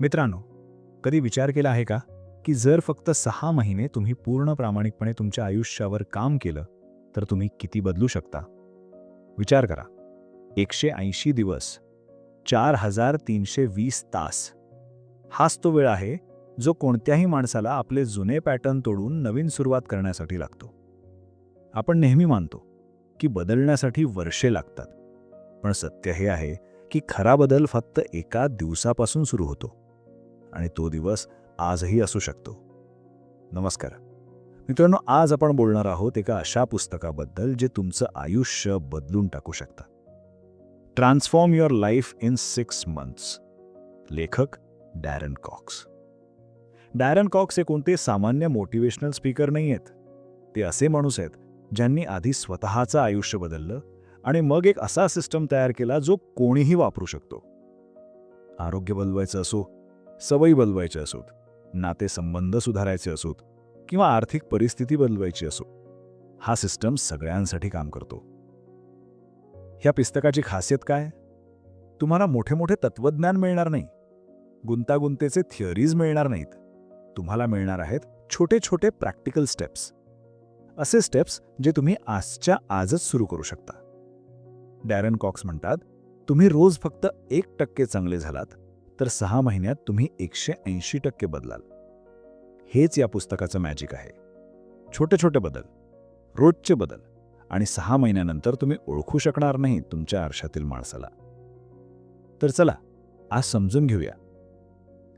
मित्रांनो कधी विचार केला आहे का की जर फक्त सहा महिने तुम्ही पूर्ण प्रामाणिकपणे तुमच्या आयुष्यावर काम केलं तर तुम्ही किती बदलू शकता? विचार करा. एकशे ऐंशी दिवस चार हजार तीनशे वीस तास. हाच तो वेळ आहे जो कोणत्याही माणसाला आपले जुने पॅटर्न तोडून नवीन सुरुवात करण्यासाठी लागतो. आपण नेहमी मानतो की बदलण्यासाठी वर्षे लागतात. पण सत्य हे आहे की खरा बदल फक्त एका दिवसापासून सुरू होतो. आणि तो दिवस आजही असू शकतो. नमस्कार. मित्रांनो आज आपण बोलणार आहोत एका अशा पुस्तकाबद्दल जे तुमचं आयुष्य बदलून टाकू शकतं. Transform your life in six months लेखक डॅरन कॉक्स. डॅरन कॉक्स हे कोणते सामान्य मोटिवेशनल स्पीकर नाही आहेत ते असे माणूस आहेत ज्यांनी आधी स्वतःचं आयुष्य बदललं आणि मग एक असा सिस्टम तयार केला जो कोणीही वापरू शकतो. आरोग्य बदलवायचं असो सवयी बदलवायच्या असोत नातेसंबंध सुधारायचे असोत किंवा आर्थिक परिस्थिती बदलवायची असो हा सिस्टम सगळ्यांसाठी काम करतो. ह्या पुस्तकाची खासियत काय? तुम्हाला मोठे मोठे तत्वज्ञान मिळणार नाही. गुंतागुंतेचे थिअरीज मिळणार नाहीत. तुम्हाला मिळणार आहेत छोटे छोटे प्रॅक्टिकल स्टेप्स असे स्टेप्स जे तुम्ही आजच्या आजच सुरू करू शकता. डॅरन कॉक्स म्हणतात तुम्ही रोज फक्त एक टक्के चांगले झालात तर सहा महिन्यात तुम्ही एकशे ऐंशी टक्के बदलाल. हेच या पुस्तकाचं मॅजिक आहे. छोटे छोटे बदल रोजचे बदल आणि सहा महिन्यानंतर तुम्ही ओळखू शकणार नाही तुमच्या आरशातील माणसाला. तर चला आज समजून घेऊया.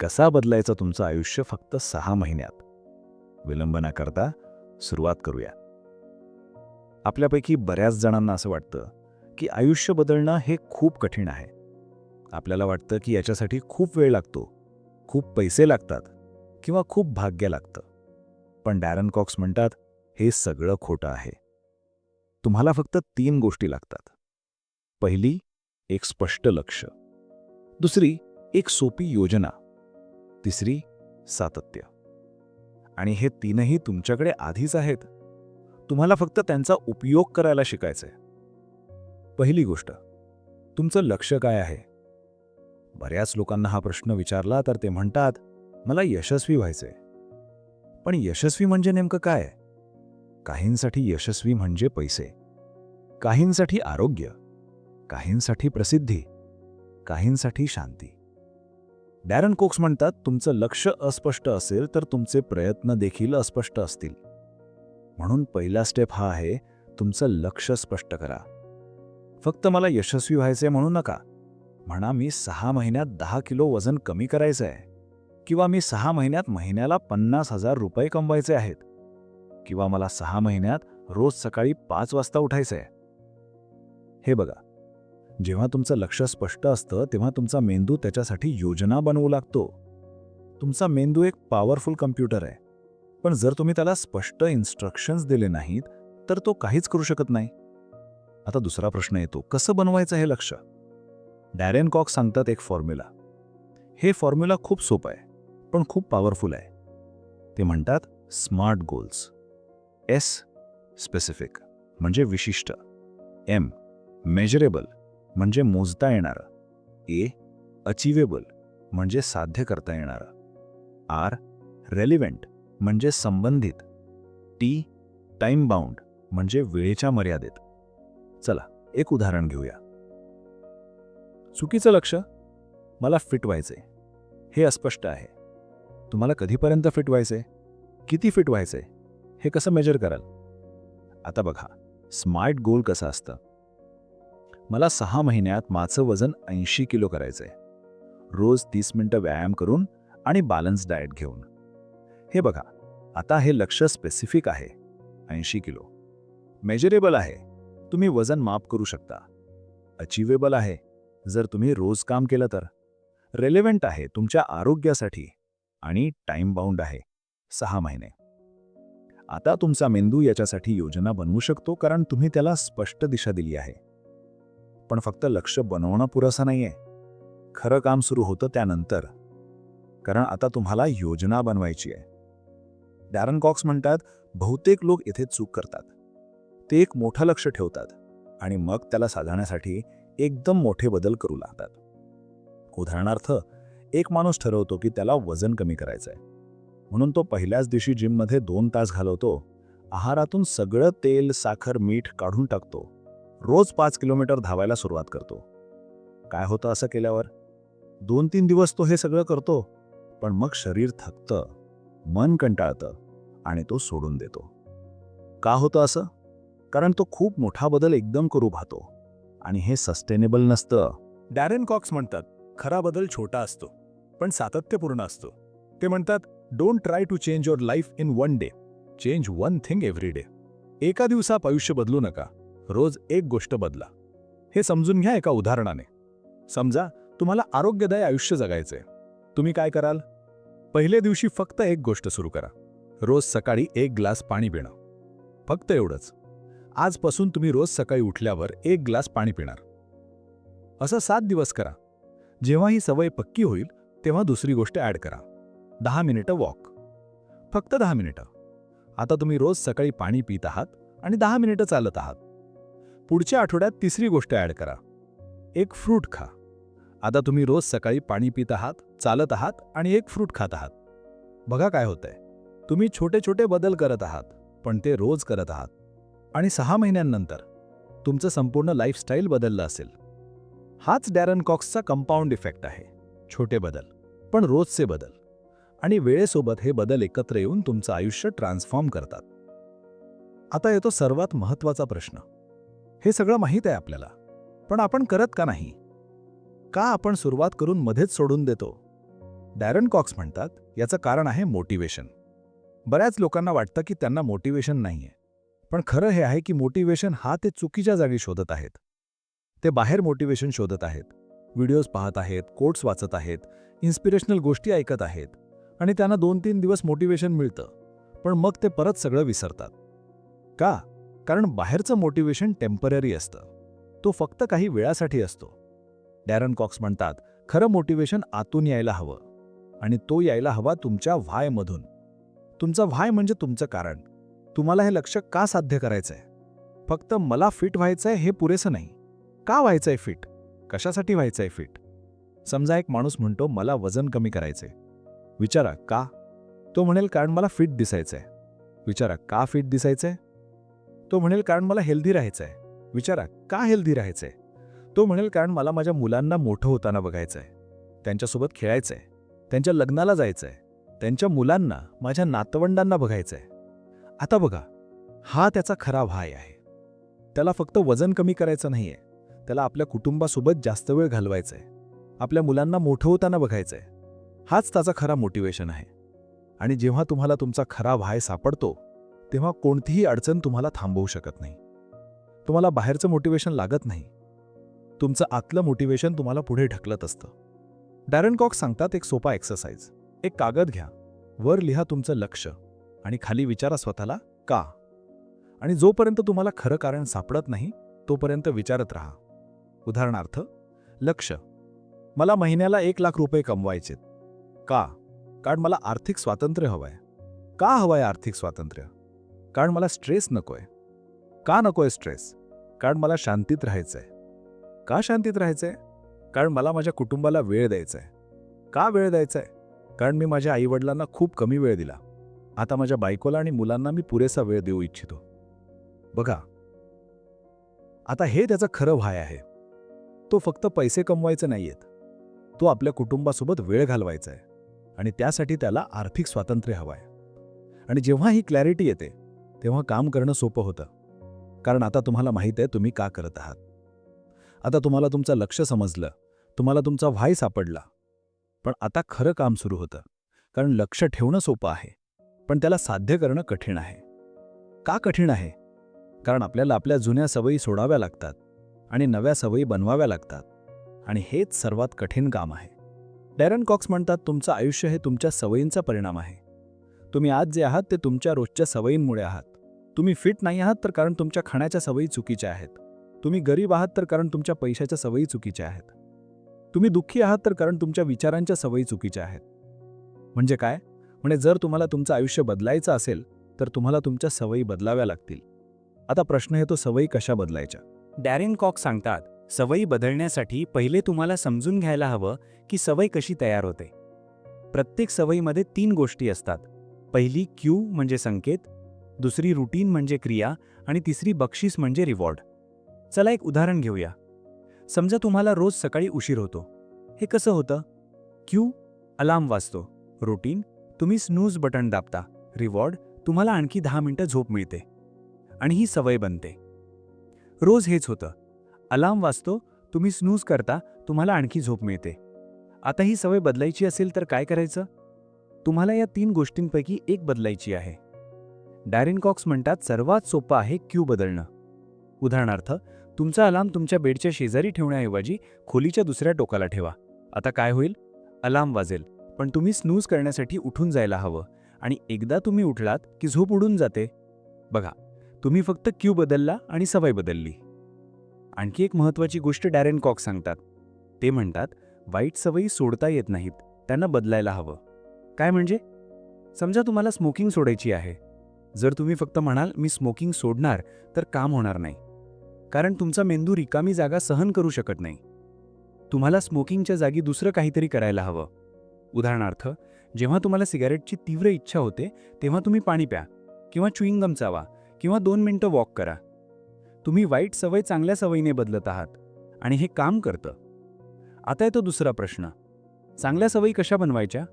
कसा बदलायचा तुमचं आयुष्य फक्त सहा महिन्यात? विलंब न करता सुरुवात करूया. आपल्यापैकी बऱ्याच जणांना असं वाटतं की आयुष्य बदलणं हे खूप कठीण आहे. आपल्याला वाटतं की याच्यासाठी खूप वेळ लागतो. खूप पैसे लागतात. किंवा खूप भाग्य लागतं. पण डॅरन कॉक्स म्हणतात हे सगळं खोटं आहे. तुम्हाला फक्त तीन गोष्टी लागतात. पहिली एक स्पष्ट लक्ष. दुसरी एक सोपी योजना. तिसरी सातत्य. आणि हे तीनही तुमच्याकडे आधीच आहेत. तुम्हाला फक्त त्यांचा उपयोग करायला शिकायचंय. पहिली गोष्ट तुमचं लक्ष काय आहे? बऱ्याच लोकांना हा प्रश्न विचारला तर ते म्हणतात मला यशस्वी व्हायचंय. पण यशस्वी म्हणजे नेमकं काय? काहींसाठी यशस्वी म्हणजे पैसे. काहींसाठी आरोग्य. काहींसाठी प्रसिद्धी. काहींसाठी शांती. डॅरन कोक्स म्हणतात तुमचं लक्ष अस्पष्ट असेल तर तुमचे प्रयत्न देखील अस्पष्ट असतील. म्हणून पहिला स्टेप हा आहे तुमचं लक्ष स्पष्ट करा. फक्त मला यशस्वी व्हायचंय म्हणू नका. म्हणा मी सहा महिन्यात दहा किलो वजन कमी करायचं आहे किंवा मी सहा महिन्यात महिन्याला पन्नास हजार रुपये कमवायचे आहेत किंवा मला सहा महिन्यात रोज सकाळी पाच वाजता उठायचं आहे हे बघा जेव्हा तुमचं लक्ष स्पष्ट असतं तेव्हा तुमचा मेंदू त्याच्यासाठी योजना बनवू लागतो. तुमचा मेंदू एक पॉवरफुल कम्प्युटर आहे. पण जर तुम्ही त्याला स्पष्ट इन्स्ट्रक्शन्स दिले नाहीत तर तो काहीच करू शकत नाही. आता दुसरा प्रश्न येतो कसं बनवायचं हे लक्ष? डॅरेन कॉक सांगतात एक फॉर्म्युला. हे फॉर्म्युला खूप सोपं आहे पण खूप पॉवरफुल आहे. ते म्हणतात स्मार्ट गोल्स. एस स्पेसिफिक म्हणजे विशिष्ट. एम मेजरेबल म्हणजे मोजता येणारं. ए अचिवेबल म्हणजे साध्य करता येणारं. आर रेलिव्हेंट म्हणजे संबंधित. टी टाईम बाउंड म्हणजे वेळेच्या मर्यादेत. चला एक उदाहरण घेऊया. चुकीचं लक्ष मला फिट व्हायचंय. हे अस्पष्ट आहे. तुम्हाला कधीपर्यंत फिट व्हायचंय? किती फिट व्हायचंय? हे कसं मेजर कराल? आता बघा स्मार्ट गोल कसं असतं? मला सहा महिन्यात माझं वजन ऐंशी किलो करायचंय. रोज तीस मिनटं व्यायाम करून आणि बॅलन्स डाएट घेऊन. हे बघा आता हे लक्ष स्पेसिफिक आहे ऐंशी किलो. मेजरेबल आहे. तुम्ही वजन माप करू शकता. अचिवेबल आहे. जर तुम्ही रोज काम केलं तर. रेलेव्हंट आहे तुमच्या आरोग्यासाठी आणि टाइम बाउंड आहे. सहा महिने. आता तुमचा मेंदू याच्यासाठी योजना बनवू शकतो कारण तुम्ही त्याला स्पष्ट दिशा दिली आहे. पण फक्त लक्ष बनवणं पुरेसं नाहीये. खरं काम सुरू होतं त्यानंतर. कारण आता तुम्हाला योजना बनवायची आहे. डॅरन कॉक्स म्हणतात बहुतेक लोक इथे चूक करतात. ते एक मोठं लक्ष ठेवतात आणि मग त्याला साधण्यासाठी एकदम मोठे बदल करू लागतात. उदाहरणार्थ एक माणूस ठरवतो की त्याला वजन कमी करायचं आहे म्हणून तो पहिल्याच दिवशी जिममध्ये दोन तास घालवतो आहारातून सगळं तेल साखर मीठ काढून टाकतो रोज पाच किलोमीटर धावायला सुरुवात करतो. काय होतं असं केल्यावर? दोन तीन दिवस तो हे सगळं करतो पण मग शरीर थकतं मन कंटाळतं आणि तो सोडून देतो. का होतं असं? कारण तो खूप मोठा बदल एकदम करू पाहतो आणि हे सस्टेनेबल नसतं. डॅरेन कॉक्स म्हणतात खरा बदल छोटा असतो पण सातत्यपूर्ण असतो. ते म्हणतात don't try to change your life in one day change one thing every day एका दिवसात आयुष्य बदलू नका. रोज एक गोष्ट बदला. हे समजून घ्या एका उदाहरणाने. समजा तुम्हाला आरोग्यदायी आयुष्य जगायचंय. तुम्ही काय कराल? पहिल्या दिवशी फक्त एक गोष्ट सुरू करा. रोज सकाळी एक ग्लास पाणी पिणं. फक्त एवढंच. आजपासून तुम्ही रोज सकाळी उठल्यावर एक ग्लास पाणी पिणार. असं सात दिवस करा. जेव्हा ही सवय पक्की होईल तेव्हा दुसरी गोष्ट ॲड करा. दहा मिनिटं वॉक. फक्त दहा मिनिटं. आता तुम्ही रोज सकाळी पाणी पित आहात आणि दहा मिनिटं चालत आहात. पुढच्या आठवड्यात तिसरी गोष्ट ॲड करा. एक फ्रूट खा. आता तुम्ही रोज सकाळी पाणी पित आहात चालत आहात आणि एक फ्रूट खात आहात. बघा काय होतंय. तुम्ही छोटे छोटे बदल करत आहात पण ते रोज करत आहात. आणि सहा महिन्यांनंतर तुमचं संपूर्ण लाईफस्टाईल बदललं असेल. हाच डॅरन कॉक्सचा कंपाऊंड इफेक्ट आहे. छोटे बदल पण रोजचे बदल. आणि वेळेसोबत हे बदल एकत्र येऊन तुमचं आयुष्य ट्रान्सफॉर्म करतात. आता येतो सर्वात महत्त्वाचा प्रश्न. हे सगळं माहीत आहे आपल्याला पण आपण करत का नाही? का आपण सुरुवात करून मध्येच सोडून देतो? डॅरन कॉक्स म्हणतात याचं कारण आहे मोटिवेशन. बऱ्याच लोकांना वाटतं की त्यांना मोटिवेशन नाहीये. पण खरं हे आहे की मोटिवेशन हा ते चुकीच्या जागी शोधत आहेत. ते बाहेर मोटिवेशन शोधत आहेत. व्हिडिओज पाहत आहेत कोट्स वाचत आहेत इन्स्पिरेशनल गोष्टी ऐकत आहेत आणि त्यांना दोन तीन दिवस मोटिवेशन मिळतं. पण मग ते परत सगळं विसरतात. का? कारण बाहेरचं मोटिवेशन टेंपररी असतं. तो फक्त काही वेळासाठी असतो. डॅरन कॉक्स म्हणतात खरं मोटिवेशन आतून यायला हवं आणि तो यायला हवा तुमच्या व्हायमधून. तुमचा व्हाय म्हणजे तुमचं कारण. तुम्हाला हे लक्ष का साध्य करायचंय? फक्त मला फिट व्हायचंय हे पुरेसं नाही. का व्हायचंय फिट? कशासाठी व्हायचंय फिट? समजा एक माणूस म्हणतो मला वजन कमी करायचंय. विचारा का? तो म्हणेल कारण मला फिट दिसायचंय. विचारा का फिट दिसायचंय? तो म्हणेल कारण मला हेल्दी राहायचंय. विचारा का हेल्दी राहायचंय? तो म्हणेल कारण मला माझ्या मुलांना मोठं होताना बघायचंय. त्यांच्यासोबत खेळायचंय. त्यांच्या लग्नाला जायचंय. त्यांच्या मुलांना माझ्या नातवंडांना बघायचंय. आता बघा हा त्याचा खरा व्हाय आहे. त्याला फक्त वजन कमी करायचं नाहीये. त्याला आपल्या कुटुंबासोबत जास्त वेळ घालवायचा आहे आपल्या मुलांना मोठं होताना बघायचं आहे हाच त्याचा खरा मोटिवेशन आहे. आणि जेव्हा तुम्हाला तुमचा खरा व्हाय सापडतो तेव्हा कोणतीही अडचण तुम्हाला थांबवू शकत नाही. तुम्हाला बाहेरचं मोटिवेशन लागत नाही. तुमचं आतलं मोटिवेशन तुम्हाला पुढे ढकलत असतं. डॅरन कॉक सांगतात एक सोपा एक्सरसाइज एक कागद घ्या. वर लिहा तुमचं लक्ष. आणि खाली विचारा स्वतःला का? आणि जोपर्यंत तुम्हाला खरं कारण सापडत नाही तोपर्यंत विचारत राहा. उदाहरणार्थ लक्ष मला महिन्याला एक लाख रुपये कमवायचेत. का? कारण मला आर्थिक स्वातंत्र्य हवंय. का हवंय आर्थिक स्वातंत्र्य? कारण मला स्ट्रेस नकोय. का नकोय स्ट्रेस? कारण मला शांतीत राहायचंय. का शांतीत राहायचंय? कारण मला माझ्या कुटुंबाला वेळ द्यायचाय. का वेळ द्यायचाय? कारण मी माझ्या आईवडिलांना खूप कमी वेळ दिला. आता माझ्या बायकोला आणि मुलांना मी पुरेसा वेळ देऊ इच्छितो. बघा. आता हे त्याचं खरं व्हाय आहे. तो फक्त पैसे कमवायचं नाहीयेत. तो आपल्या कुटुंबासोबत वेळ घालवायचा आहे आणि त्यासाठी त्याला आर्थिक स्वातंत्र्य हवं आहे आणि जेव्हा ही क्लॅरिटी येते तेव्हा काम करणं सोपं होतं. कारण आता तुम्हाला माहीत आहे तुम्ही का करत आहात. आता तुम्हाला तुमचं लक्ष समजलं तुम्हाला तुमचा व्हाय सापडला. पण आता खरं काम सुरू होतं. कारण लक्ष ठेवणं सोपं आहे. पण त्याला साध्य करणं कठीण आहे. का कठीण आहे? कारण आपल्याला आपल्या जुन्या सवयी सोडाव्या लागतात आणि नव्या सवयी बनवाव्या लागतात. आणि हेच सर्वात कठीण काम आहे. डॅरन कॉक्स म्हणतात तुमचं आयुष्य हे तुमच्या सवयींचा परिणाम आहे. तुम्ही आज जे आहात ते तुमच्या रोजच्या सवयींमुळे आहात. तुम्ही फिट नाही आहात तर कारण तुमच्या खाण्याच्या सवयी चुकीच्या आहेत. तुम्ही गरीब आहात तर कारण तुमच्या पैशाच्या सवयी चुकीच्या आहेत. तुम्ही दुःखी आहात तर कारण तुमच्या विचारांच्या सवयी चुकीच्या आहेत. म्हणजे काय? म्हणजे जर तुम्हाला तुमचं आयुष्य बदलायचं असेल तर तुम्हाला तुमच्या सवयी बदलाव्या लागतील. आता प्रश्न येतो सवयी कशा बदलायच्या? डॅरिन कॉक सांगतात सवयी बदलण्यासाठी पहिले तुम्हाला समजून घ्यायला हवं की सवय कशी तयार होते. प्रत्येक सवयीमध्ये तीन गोष्टी असतात. पहिली क्यू म्हणजे संकेत दुसरी रुटीन म्हणजे क्रिया आणि तिसरी बक्षीस म्हणजे रिवॉर्ड. चला एक उदाहरण घेऊया. समजा तुम्हाला रोज सकाळी उशीर होतो. हे कसं होतं? क्यू अलार्म वाजतो रुटीन तुम्ही स्नूज बटन दाबता. रिवॉर्ड तुम्हाला आणखी दहा मिनिटं झोप मिळते. आणि ही सवय बनते. रोज हेच होतं. अलार्म वाजतो तुम्ही स्नूज करता तुम्हाला आणखी झोप मिळते. आता ही सवय बदलायची असेल तर काय करायचं? तुम्हाला या तीन गोष्टींपैकी एक बदलायची आहे. डायरेन कॉक्स म्हणतात सर्वात सोपं आहे क्यू बदलणं. उदाहरणार्थ तुमचा अलार्म तुमच्या बेडच्या शेजारी ठेवण्याऐवजी खोलीच्या दुसऱ्या टोकाला ठेवा. आता काय होईल? अलार्म वाजेल. पण तुम्ही स्नूज करण्यासाठी उठून जायला हवं. आणि एकदा तुम्ही उठलात की झोप उडून जाते. बघा तुम्ही फक्त क्यू बदलला आणि सवय बदलली. आणखी एक महत्त्वाची गोष्ट डॅरेन कॉक सांगतात. ते म्हणतात वाईट सवयी सोडता येत नाहीत त्यांना बदलायला हवं. काय म्हणजे? समजा तुम्हाला स्मोकिंग सोडायची आहे. जर तुम्ही फक्त म्हणाल मी स्मोकिंग सोडणार तर काम होणार नाही. कारण तुमचा मेंदू रिकामी जागा सहन करू शकत नाही. तुम्हाला स्मोकिंगच्या जागी दुसरं काहीतरी करायला हवं. उदाहरणार्थ जेव्हा तुम्हाला सिगारेटची तीव्र इच्छा होते तेव्हा तुम्ही पाणी प्या किंवा चुईंगम चावा किंवा दोन मिनिटं वॉक करा. तुम्ही वाईट सवय चांगल्या सवयीने बदलत आहात आणि हे काम करतं. आता येतो दुसरा प्रश्न. चांगल्या सवयी कशा बनवायच्या?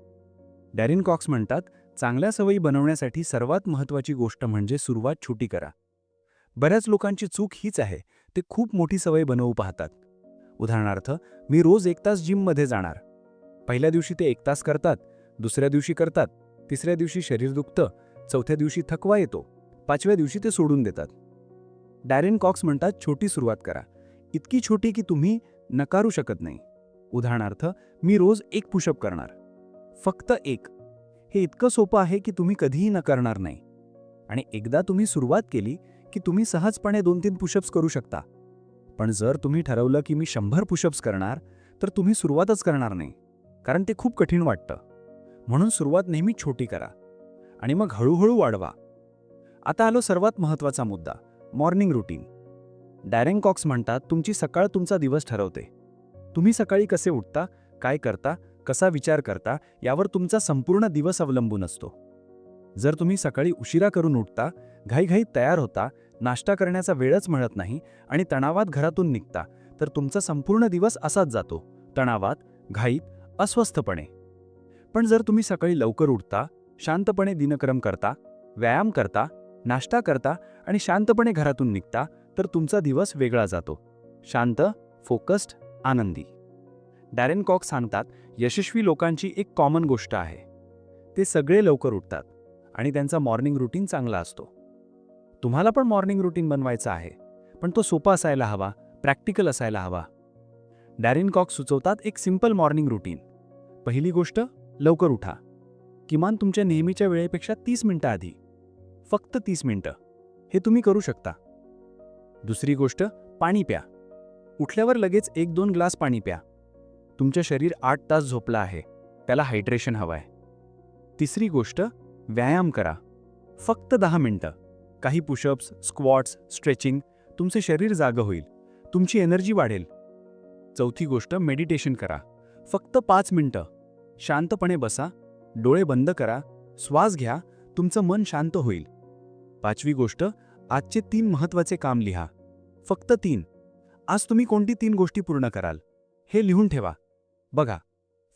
डॅरिन कॉक्स म्हणतात चांगल्या सवयी बनवण्यासाठी सर्वात महत्त्वाची गोष्ट म्हणजे सुरुवात छोटी करा. बऱ्याच लोकांची चूक हीच आहे ते खूप मोठी सवय बनवू पाहतात. उदाहरणार्थ मी रोज एक तास जिममध्ये जाणार. पहिल्या दिवशी ते एक तास करतात दुसऱ्या दिवशी करतात तिसऱ्या दिवशी शरीर दुखतं चौथ्या दिवशी थकवा येतो पाचव्या दिवशी ते सोडून देतात. डॅरेन कॉक्स म्हणतात छोटी सुरुवात करा. इतकी छोटी की तुम्ही नकारू शकत नाही. उदाहरणार्थ मी रोज एक पुशअप करणार. फक्त एक. हे इतकं सोपं आहे की तुम्ही कधीही नकारणार नाही. आणि एकदा तुम्ही सुरुवात केली की तुम्ही सहजपणे दोन तीन पुशअप्स करू शकता. पण जर तुम्ही ठरवलं की मी शंभर पुशअप्स करणार तर तुम्ही सुरुवातच करणार नाही. कारण ते खूप कठीण वाटतं. म्हणून सुरुवात नेहमी छोटी करा आणि मग हळूहळू वाढवा. आता आलो सर्वात महत्त्वाचा मुद्दा मॉर्निंग रुटीन. डॅरेन कॉक्स म्हणतात तुमची सकाळ तुमचा दिवस ठरवते. तुम्ही सकाळी कसे उठता काय करता कसा विचार करता यावर तुमचा संपूर्ण दिवस अवलंबून असतो. जर तुम्ही सकाळी उशिरा करून उठता घाईघाईत तयार होता नाश्ता करण्याचा वेळच मिळत नाही आणि तणावात घरातून निघता तर तुमचा संपूर्ण दिवस असाच जातो. तणावात घाईत अस्वस्थपणे. पण जर तुम्ही सकाळी लवकर उठता शांतपणे दिनक्रम करता व्यायाम करता नाश्ता करता आणि शांतपणे घरातून निघता तर तुमचा दिवस वेगळा जातो. शांत फोकस्ड आनंदी. डॅरेन कॉक सांगतात यशस्वी लोकांची एक कॉमन गोष्ट आहे. ते सगळे लवकर उठतात आणि त्यांचा मॉर्निंग रुटीन चांगला असतो. तुम्हाला पण मॉर्निंग रुटीन बनवायचा आहे पण तो सोपा असायला हवा प्रॅक्टिकल असायला हवा. डॅरिन कॉक सुचवतात एक सिंपल मॉर्निंग रुटीन. पहिली गोष्ट लवकर उठा. किमान तुमच्या नेहमीच्या वेळेपेक्षा तीस मिनटं आधी. फक्त तीस मिनिटं. हे तुम्ही करू शकता. दुसरी गोष्ट पाणी प्या. उठल्यावर लगेच एक दोन ग्लास पाणी प्या. तुमचं शरीर आठ तास झोपलं आहे. त्याला हायड्रेशन हवं आहे तिसरी गोष्ट व्यायाम करा. फक्त दहा मिनटं. काही पुशअप्स स्क्वॉट्स स्ट्रेचिंग तुमचे शरीर जागं होईल. तुमची एनर्जी वाढेल. चौथी गोष्ट मेडिटेशन करा. फक्त पाच मिनटं. शांतपणे बसा डोळे बंद करा श्वास घ्या तुमचं मन शांत होईल. पाचवी गोष्ट आजचे तीन महत्त्वाचे काम लिहा. फक्त तीन. आज तुम्ही कोणती तीन गोष्टी पूर्ण कराल? हे लिहून ठेवा. बघा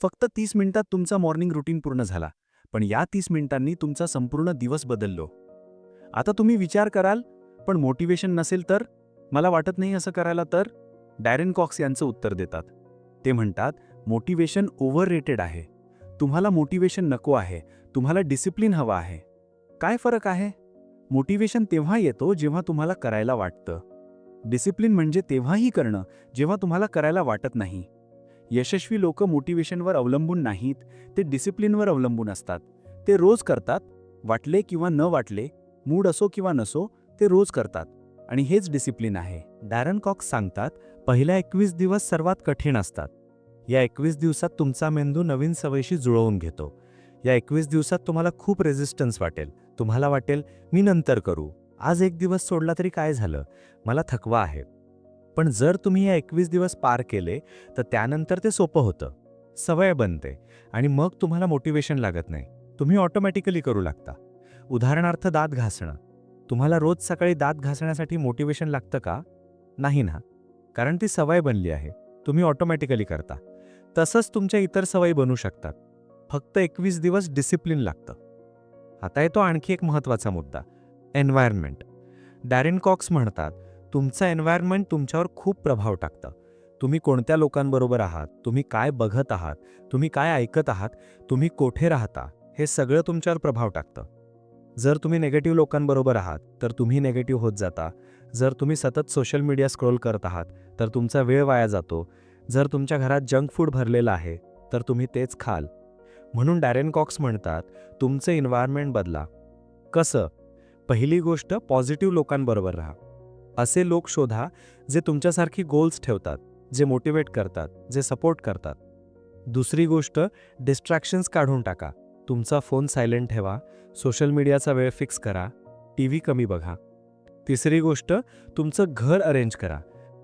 फक्त तीस मिनिटात तुमचा मॉर्निंग रुटीन पूर्ण झाला पण या तीस मिनिटांनी तुमचा संपूर्ण दिवस बदललो. आता तुम्ही विचार कराल पण मोटिवेशन नसेल तर? मला वाटत नाही असं करायला तर? डॅरेन कॉक्स यांचं उत्तर देतात. ते म्हणतात मोटिवेशन ओव्हर रेटेड आहे. तुम्हाला मोटिवेशन नको आहे. तुम्हाला डिसिप्लिन हवा आहे. काय फरक आहे? मोटिवेशन तेव्हा येतो जेव्हा तुम्हाला करायला वाटतं. डिसिप्लिन म्हणजे तेव्हाही करणं जेव्हा तुम्हाला करायला वाटत नाही. यशस्वी लोक मोटिवेशनवर अवलंबून नाहीत ते डिसिप्लिनवर अवलंबून असतात. ते रोज करतात वाटले किंवा न वाटले मूड असो किंवा नसो ते रोज करतात. आणि हेच डिसिप्लिन आहे. डॅरन कॉक्स सांगतात पहिल्या एकवीस दिवस सर्वात कठीण असतात. या एकवीस दिवसात तुमचा मेंदू नवीन सवयीशी जुळवून घेतो. या एकवीस दिवसात तुम्हाला खूप रेझिस्टन्स वाटेल. तुम्हाला वाटेल मी नंतर करू. आज एक दिवस सोडला तरी काय झालं? मला थकवा आहे. पण जर तुम्ही हे एकवीस दिवस पार केले तर त्यानंतर ते सोपं होतं. सवय बनते आणि मग तुम्हाला मोटिवेशन लागत नाही. तुम्ही ऑटोमॅटिकली करू लागता. उदाहरणार्थ दात घासणं. तुम्हाला रोज सकाळी दात घासण्यासाठी मोटिवेशन लागतं का? नाही ना. कारण ती सवय बनली आहे. तुम्ही ऑटोमॅटिकली करता. तसंच तुमच्या इतर सवयी बनू शकतात. फक्त एकवीस दिवस डिसिप्लिन लागतं. आता येतो आणखी एक महत्त्वाचा मुद्दा एन्व्हायरमेंट डॅरिन कॉक्स म्हणतात तुमचं एन्व्हायरमेंट तुमच्यावर खूप प्रभाव टाकतं. तुम्ही कोणत्या लोकांबरोबर आहात? तुम्ही काय बघत आहात? तुम्ही काय ऐकत आहात? तुम्ही कोठे राहता? हे सगळं तुमच्यावर प्रभाव टाकतं. जर तुम्ही नेगेटिव्ह लोकांबरोबर आहात तर तुम्ही नेगेटिव्ह होत जाता. जर तुम्ही सतत सोशल मीडिया स्क्रोल करत आहात तर तुमचा वेळ वाया जातो. जर तुमच्या घरात जंक फूड भरलेलं आहे तर तुम्ही तेच खाल. म्हणून डॅरेन कॉक्स म्हणतात तुमचं इन्व्हायरमेंट बदला. कसं? पहिली गोष्ट पॉझिटिव्ह लोकांबरोबर राहा. असे लोक शोधा जे तुमच्यासारखी गोल्स ठेवतात जे मोटिवेट करतात जे सपोर्ट करतात. दुसरी गोष्ट डिस्ट्रॅक्शन्स काढून टाका. तुमचा फोन सायलेंट ठेवा सोशल मीडियाचा वेळ फिक्स करा टी व्ही कमी बघा. तिसरी गोष्ट तुमचं घर अरेंज करा.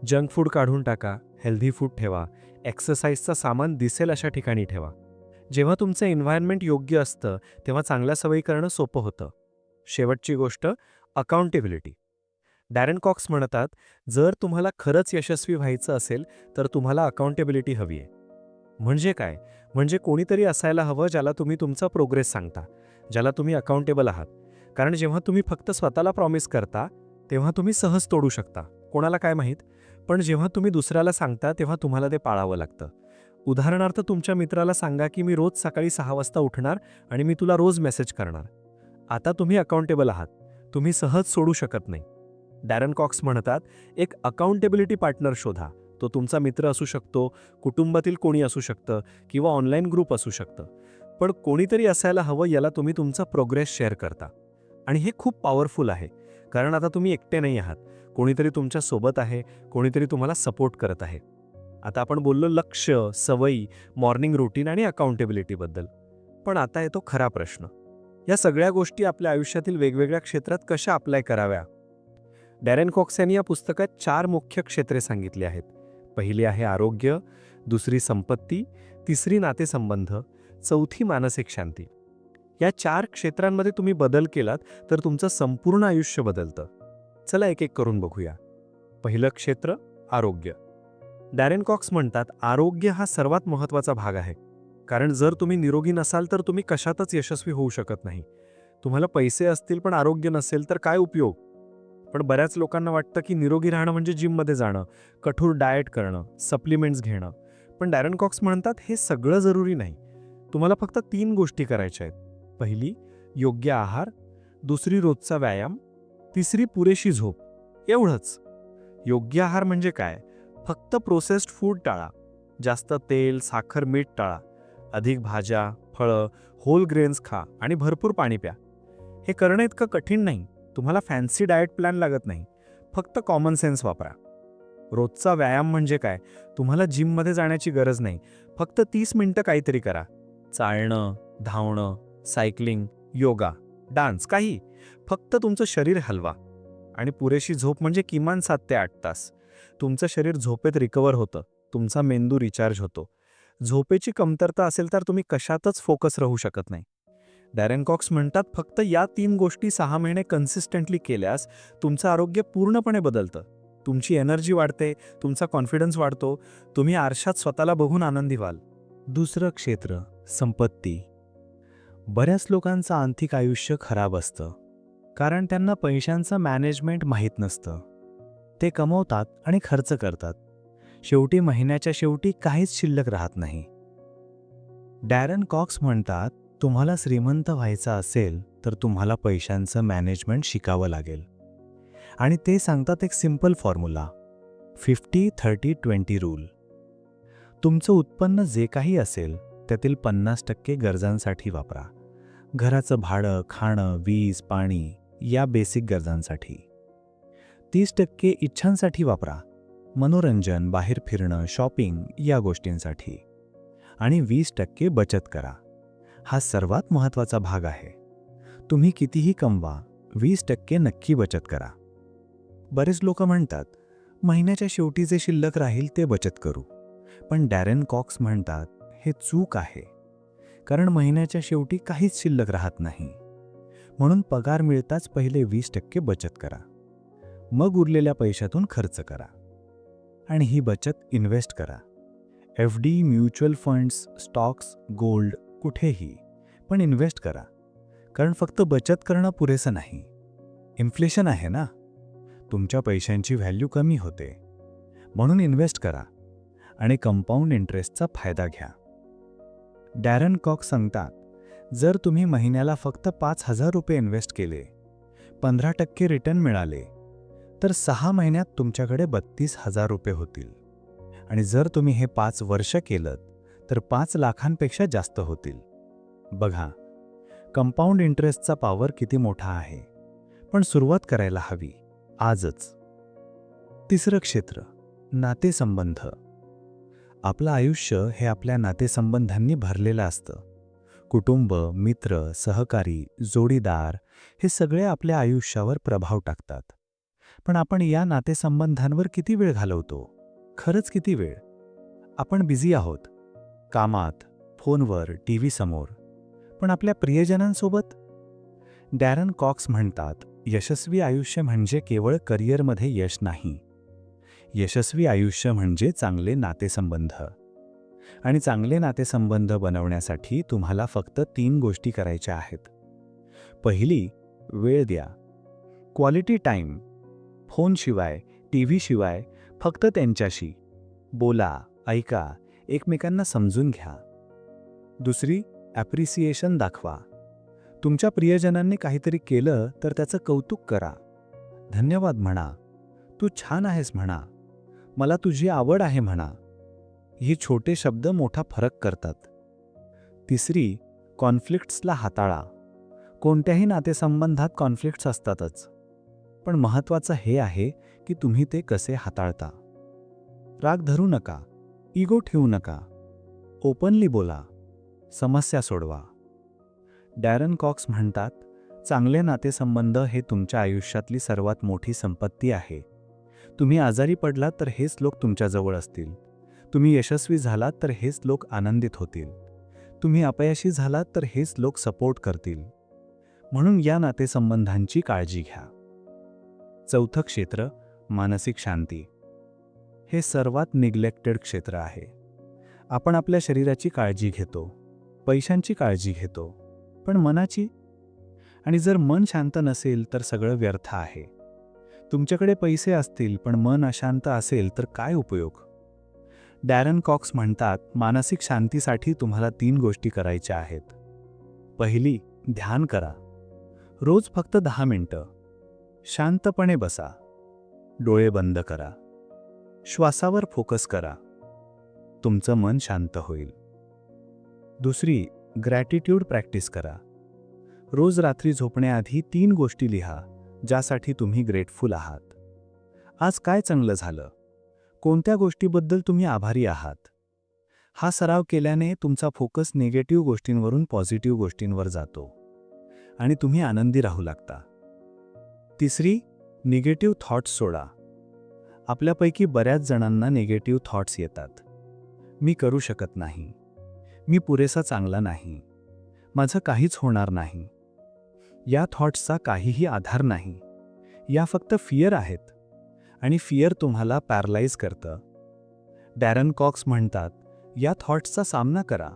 जंक फूड काढून टाका. हेल्दी फूड ठेवा. एक्सरसाइजचं सामान दिसेल अशा ठिकाणी ठेवा. जेव्हा तुमचं एन्व्हायरमेंट योग्य असतं तेव्हा चांगल्या सवयी करणं सोपं होतं. शेवटची गोष्ट अकाउंटेबिलिटी डॅरन कॉक्स म्हणतात जर तुम्हाला खरंच यशस्वी व्हायचं असेल तर तुम्हाला अकाउंटेबिलिटी हवी आहे म्हणजे काय? म्हणजे कोणीतरी असायला हवं ज्याला तुम्ही तुमचा प्रोग्रेस सांगता ज्याला तुम्ही अकाउंटेबल आहात. कारण जेव्हा तुम्ही फक्त स्वतःला प्रॉमिस करता तेव्हा तुम्ही सहज तोडू शकता. कोणाला काय माहीत? पण जेव्हा तुम्ही दुसऱ्याला सांगता तेव्हा तुम्हाला ते पाळावं लागतं. उदाहरणार्थ तुमच्या मित्राला सांगा की मी रोज सकाळी सहा वाजता उठणार आणि मी तुला रोज मेसेज करणार. आता तुम्ही अकाउंटेबल आहात. तुम्ही सहज सोडू शकत नाही. डॅरन कॉक्स म्हणतात एक अकाउंटेबिलिटी पार्टनर शोधा. तो तुमचा मित्र असू शकतो कुटुंबातील कोणी असू शकतं किंवा ऑनलाईन ग्रुप असू शकतं. पण कोणीतरी असायला हवं याला तुम्ही तुमचा प्रोग्रेस शेअर करता. आणि हे खूप पॉवरफुल आहे कारण आता तुम्ही एकटे नाही आहात. कोणीतरी तुमच्यासोबत आहे कोणीतरी तुम्हाला सपोर्ट करत आहे. आता आपण बोललो लक्ष सवयी मॉर्निंग रुटीन आणि अकाउंटेबिलिटीबद्दल पण आता येतो खरा प्रश्न. या सगळ्या गोष्टी आपल्या आयुष्यातील वेगवेगळ्या क्षेत्रात कशा अप्लाय कराव्या? डॅरेन कॉक्स यांनी या पुस्तकात चार मुख्य क्षेत्रे सांगितली आहेत. पहिली आहे आरोग्य दुसरी संपत्ती तिसरी नातेसंबंध चौथी मानसिक शांती. या चार क्षेत्रांमध्ये तुम्ही बदल केलात तर तुमचं संपूर्ण आयुष्य बदलतं. चला एक एक करून बघूया. पहिलं क्षेत्र आरोग्य. डॅरेन कॉक्स म्हणतात आरोग्य हा सर्वात महत्त्वाचा भाग आहे. कारण जर तुम्ही निरोगी नसाल तर तुम्ही कशातच यशस्वी होऊ शकत नाही. तुम्हाला पैसे असतील पण आरोग्य नसेल तर काय उपयोग? पण बऱ्याच लोकांना वाटतं की निरोगी राहणं म्हणजे जिममध्ये जाणं कठोर डाएट करणं सप्लिमेंट्स घेणं. पण डॅरन कॉक्स म्हणतात हे सगळं जरुरी नाही. तुम्हाला फक्त तीन गोष्टी करायच्या आहेत. पहिली योग्य आहार. दुसरी रोजचा व्यायाम. तिसरी पुरेशी झोप. एवढंच. योग्य आहार म्हणजे काय? फक्त प्रोसेस्ड फूड टाळा. जास्त तेल साखर मीठ टाळा. अधिक भाज्या फळं होल ग्रेन्स खा आणि भरपूर पाणी प्या. हे करणं इतकं कठीण नाही. तुम्हाला फॅन्सी डाएट प्लॅन लागत नाही. फक्त कॉमन सेन्स वापरा. रोजचा व्यायाम म्हणजे काय? तुम्हाला जिममध्ये जाण्याची गरज नाही. फक्त तीस मिनटं काहीतरी करा. चालणं धावणं सायकलिंग योगा डान्स काही. फक्त तुमचं शरीर हलवा. आणि पुरेशी झोप म्हणजे किमान सात ते आठ तास. तुमचं शरीर झोपेत रिकवर होतं. तुमचा मेंदू रिचार्ज होतो. झोपेची कमतरता असेल तर तुम्ही कशातच फोकस राहू शकत नाही. डॅरेन कॉक्स म्हणतात फक्त या तीन गोष्टी सहा महिने कन्सिस्टंटली केल्यास तुमचं आरोग्य पूर्णपणे बदलतं. तुमची एनर्जी वाढते तुमचा कॉन्फिडन्स वाढतो. तुम्ही आरशात स्वतःला बघून आनंदी व्हाल. दुसरं क्षेत्र संपत्ती. बऱ्याच लोकांचं आर्थिक आयुष्य खराब असतं. कारण त्यांना पैशांचं मॅनेजमेंट माहीत नसतं. ते कमवतात आणि खर्च करतात. शेवटी महिन्याच्या शेवटी काहीच शिल्लक राहत नाही. डॅरन कॉक्स म्हणतात तुम्हाला श्रीमंत व्हायचं असेल तर तुम्हाला पैशांचं मॅनेजमेंट शिकावं लागेल. आणि ते सांगतात एक simple formula fifty thirty twenty rule तुमचं उत्पन्न जे काही असेल त्यातील पन्नास टक्के गरजांसाठी वापरा. घराचं भाडं खाणं वीज पाणी या बेसिक गरजांसाठी. तीस टक्के इच्छांसाठी वापरा. मनोरंजन बाहेर फिरणं शॉपिंग या गोष्टींसाठी. आणि वीस टक्के बचत करा. हा सर्वात महत्त्वाचा भाग आहे. तुम्ही कितीही कमवा वीस टक्के नक्की बचत करा. बरेच लोक म्हणतात महिन्याच्या शेवटी जे शिल्लक राहील ते बचत करू. पण डॅरेन कॉक्स म्हणतात हे चूक आहे. कारण महिन्याच्या शेवटी काहीच शिल्लक राहत नाही. म्हणून पगार मिळताच पहिले वीस टक्के बचत करा. मग उरलेल्या पैशातून खर्च करा. आणि ही बचत इन्व्हेस्ट करा. F D mutual funds stocks gold कुठेही पण इन्व्हेस्ट करा. कारण फक्त बचत करणं पुरेसं नाही. इन्फ्लेशन आहे ना? तुमच्या पैशांची व्हॅल्यू कमी होते. म्हणून इन्व्हेस्ट करा. आणि कंपाऊंड इंटरेस्टचा फायदा घ्या. डॅरन कॉक सांगतात जर तुम्ही महिन्याला फक्त पाच हजार रुपये इन्व्हेस्ट केले पंधरा टक्के रिटर्न मिळाले तर सहा महिन्यात तुमच्याकडे बत्तीस हजार रुपये होतील. आणि जर तुम्ही हे पाच वर्ष केलं तर पाच लाखांपेक्षा जास्त होतील. बघा कंपाऊंड इंटरेस्टचा पॉवर किती मोठा आहे पण सुरुवात करायला हवी आजच. तिसरं क्षेत्र नातेसंबंध. आपलं आयुष्य हे आपल्या नातेसंबंधांनी भरलेलं असतं. कुटुंब मित्र सहकारी जोडीदार हे सगळे आपल्या आयुष्यावर प्रभाव टाकतात. पण आपण या नातेसंबंधांवर किती वेळ घालवतो? खरंच किती वेळ? आपण बिझी आहोत. कामात फोनवर टी व्ही समोर. पण आपल्या प्रियजनांसोबत? डॅरन कॉक्स म्हणतात यशस्वी आयुष्य म्हणजे केवळ करिअरमध्ये यश नाही. यशस्वी आयुष्य म्हणजे चांगले नातेसंबंध. आणि चांगले नातेसंबंध बनवण्यासाठी तुम्हाला फक्त तीन गोष्टी करायच्या आहेत. पहिली वेळ द्या. क्वालिटी टाईम फोनशिवाय टी व्हीशिवाय फक्त त्यांच्याशी. बोला ऐका एकमेकांना समजून घ्या. दुसरी ॲप्रिसिएशन दाखवा. तुमच्या प्रियजनांनी काहीतरी केलं तर त्याचं कौतुक करा. धन्यवाद म्हणा. तू छान आहेस म्हणा. मला तुझी आवड आहे म्हणा. ही छोटे शब्द मोठा फरक करतात. तिसरी कॉन्फ्लिक्ट्सला हाताळा. कोणत्याही नातेसंबंधात कॉन्फ्लिक्ट्स असतातच. पण महत्त्वाचं हे आहे की तुम्ही ते कसे हाताळता. राग धरू नका. इगो ठेवू नका. ओपनली बोला. समस्या सोडवा. डॅरन कॉक्स म्हणतात चांगले नातेसंबंध हे तुमच्या आयुष्यातली सर्वात मोठी संपत्ती आहे. तुम्ही आजारी पडलात तर हेच लोक तुमच्याजवळ असतील. तुम्ही यशस्वी झालात तर हेच लोक आनंदित होतील. तुम्ही अपयशी झालात तर हेच लोक सपोर्ट करतील. म्हणून या नातेसंबंधांची काळजी घ्या. चौथं क्षेत्र मानसिक शांती. हे सर्वात निग्लेक्टेड क्षेत्र आहे. आपण आपल्या शरीराची काळजी घेतो. पैशांची काळजी घेतो. पण मनाची? आणि जर मन शांत नसेल तर सगळं व्यर्थ आहे. तुमच्याकडे पैसे असतील पण मन अशांत असेल तर काय उपयोग? डॅरन कॉक्स म्हणतात मानसिक शांतीसाठी तुम्हाला तीन गोष्टी करायच्या आहेत. पहिली ध्यान करा. रोज फक्त दहा मिनटं. शांतपणे बसा. डोळे बंद करा. श्वासावर फोकस करा. तुमचं मन शांत होईल. दुसरी ग्रॅटिट्यूड प्रॅक्टिस करा. रोज रात्री झोपण्याआधी तीन गोष्टी लिहा ज्यासाठी तुम्ही ग्रेटफुल आहात. आज काय चांगलं झालं? कोणत्या गोष्टीबद्दल तुम्ही आभारी आहात? हा सराव केल्याने तुमचा फोकस निगेटिव्ह गोष्टींवरून पॉझिटिव्ह गोष्टींवर जातो आणि तुम्ही आनंदी राहू लागता. तिसरी निगेटिव्ह थॉट्स सोडा. आपल्यापैकी बऱ्याच जणांना निगेटिव्ह थॉट्स येतात. मी करू शकत नाही. मी पुरेसा चांगला नाही. माझं काहीच होणार नाही. या थॉट्सचा काहीही आधार नाही. या फक्त फिअर आहेत. आणि फिअर तुम्हाला पॅरलाइज करतं. डॅरन कॉक्स म्हणतात या थॉट्सचा सामना करा.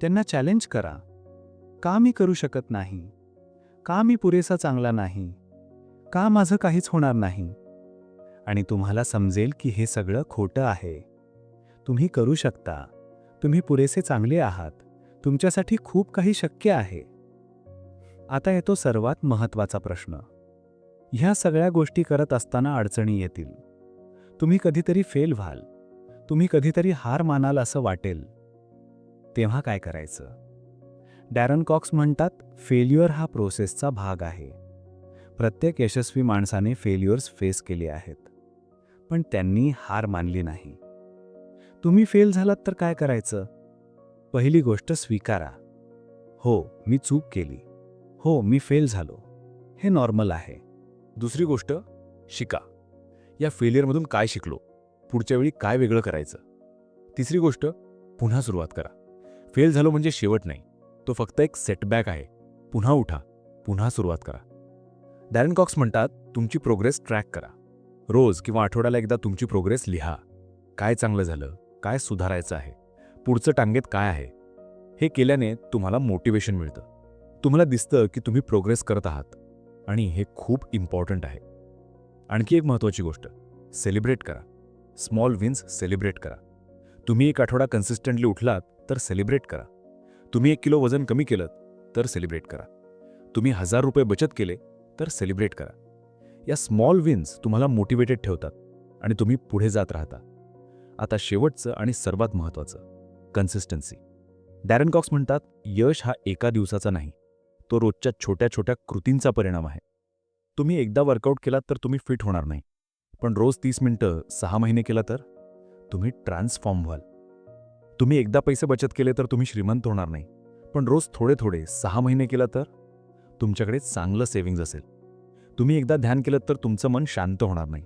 त्यांना चॅलेंज करा. का मी करू शकत नाही? का मी पुरेसा चांगला नाही? का माझं काहीच होणार नाही? आणि तुम्हाला समजेल की हे सगळं खोटं आहे. तुम्ही करू शकता. तुम्ही पुरेसे चांगले आहात. तुमच्यासाठी खूप काही शक्य आहे. आता येतो सर्वात महत्त्वाचा प्रश्न. ह्या सगळ्या गोष्टी करत असताना अडचणी येतील. तुम्ही कधीतरी फेल व्हाल. तुम्ही कधीतरी हार मानाल असं वाटेल. तेव्हा काय करायचं? डॅरन कॉक्स म्हणतात फेल्युअर हा प्रोसेसचा भाग आहे. प्रत्येक यशस्वी माणसाने फेल्युअर्स फेस केले आहेत. पण त्यांनी हार मानली नाही. तुम्ही फेल झालात तर काय करायचं? पहिली गोष्ट स्वीकारा. हो मी चूक केली. हो मी फेल झालो. हे नॉर्मल आहे. दुसरी गोष्ट शिका. या फेलियरमधून काय शिकलो? पुढच्या वेळी काय वेगळं करायचं? तिसरी गोष्ट पुन्हा सुरुवात करा. फेल झालो म्हणजे शेवट नाही. तो फक्त एक सेटबॅक आहे. पुन्हा उठा. पुन्हा सुरुवात करा. डॅरन कॉक्स म्हणतात तुमची प्रोग्रेस ट्रॅक करा. रोज किंवा आठवड्याला एकदा तुमची प्रोग्रेस लिहा. काय चांगलं झालं? काय सुधारायचं आहे? पुढचं टांगेत काय आहे? हे केल्याने तुम्हाला मोटिवेशन मिळतं. तुम्हाला दिसतं की तुम्ही प्रोग्रेस करत आहात. आणि हे खूप इम्पॉर्टंट आहे. आणखी एक महत्त्वाची गोष्ट सेलिब्रेट करा. स्मॉल विन्स सेलिब्रेट करा. तुम्ही एक आठवडा कन्सिस्टंटली उठलात तर सेलिब्रेट करा. तुम्ही एक किलो वजन कमी केलं तर सेलिब्रेट करा. तुम्ही हजार रुपये बचत केले तर सेलिब्रेट करा. या स्मॉल विन्स तुम्हाला मोटिवेटेड ठेवतात आणि तुम्ही पुढे जात राहता. आता शेवटचं आणि सर्वात महत्त्वाचं कन्सिस्टन्सी डॅरन कॉक्स म्हणतात यश हा एका दिवसाचा नाही तो रोजच्या छोट्या छोट्या कृतींचा परिणाम आहे. तुम्ही एकदा वर्कआउट केलात तर तुम्ही फिट होणार नाही. पण रोज तीस मिनिटं सहा महिने केला तर? तुम्ही ट्रान्सफॉर्म व्हाल. तुम्ही एकदा पैसे बचत केले तर तुम्ही श्रीमंत होणार नाही. पण रोज थोडे थोडे सहा महिने केला तर? तुमच्याकडे चांगलं सेव्हिंग्ज असेल. तुम्ही एकदा ध्यान केलं तर तुमचं मन शांत होणार नाही.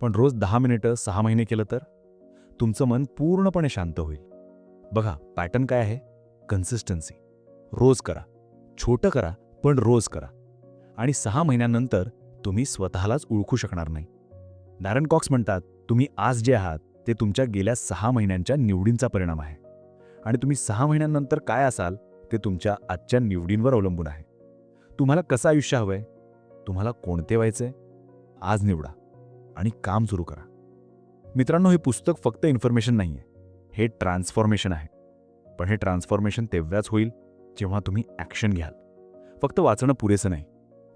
पण रोज दहा मिनिटं सहा महिने केलं तर? तुमचं मन पूर्णपणे शांत होईल. बघा पॅटर्न काय आहे? कन्सिस्टन्सी रोज करा. छोटं करा पण रोज करा. आणि सहा महिन्यानंतर तुम्ही स्वतःलाच ओळखू शकणार नाही. डॅरन कॉक्स म्हणतात तुम्ही आज जे आहात ते तुमच्या गेल्या सहा महिन्यांच्या निवडींचा परिणाम आहे. आणि तुम्ही सहा महिन्यांनंतर काय असाल ते तुमच्या आजच्या निवडींवर अवलंबून आहे. तुम्हाला कसं आयुष्य हवंय? तुम्हाला कोणते व्हायचंय? आज निवडा आणि काम सुरू करा. मित्रांनो हे पुस्तक फक्त इन्फॉर्मेशन नाही आहे हे ट्रान्सफॉर्मेशन आहे. पण हे ट्रान्सफॉर्मेशन तेव्हाच होईल जेव्हा तुम्ही ॲक्शन घ्याल. फक्त वाचणं पुरेसं नाही.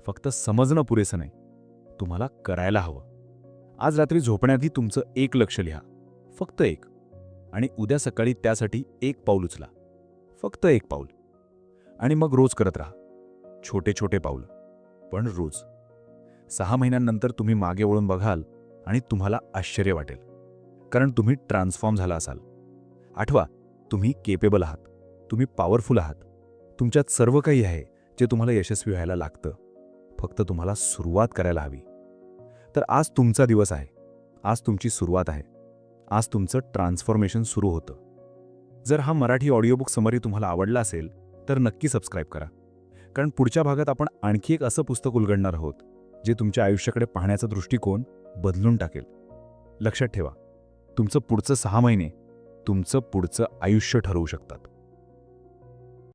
फक्त समजणं पुरेसं नाही. तुम्हाला करायला हवं. आज रात्री झोपण्याआधी तुमचं एक लक्ष लिहा. फक्त एक. आणि उद्या सकाळी त्यासाठी एक पाऊल उचला. फक्त एक पाऊल. आणि मग रोज करत राहा. छोटे छोटे पाऊल. पण रोज. सहा महिन्यांनंतर तुम्ही मागे वळून बघाल आणि तुम्हाला आश्चर्य वाटेल. कारण तुम्ही ट्रान्सफॉर्म झाला असाल. आठवा तुम्ही केपेबल आहात. तुम्ही पॉवरफुल आहात. तुमच्यात सर्व काही आहे जे तुम्हाला यशस्वी व्हायला लागतं. फक्त तुम्हाला सुरुवात करायला हवी. तर आज तुमचा दिवस आहे. आज तुमची सुरुवात आहे. आज तुमचं ट्रान्सफॉर्मेशन सुरू होतं. जर हा मराठी ऑडिओबुक समरी तुम्हाला आवडला असेल तर नक्की सबस्क्राईब करा. कारण पुढच्या भागात आपण आणखी एक असं पुस्तक उलगडणार आहोत जे तुमच्या आयुष्याकडे पाहण्याचा दृष्टिकोन बदलून टाकेल. लक्षात ठेवा. तुमचं पुढचं सहा महिने तुमचं पुढचं आयुष्य ठरवू शकतात.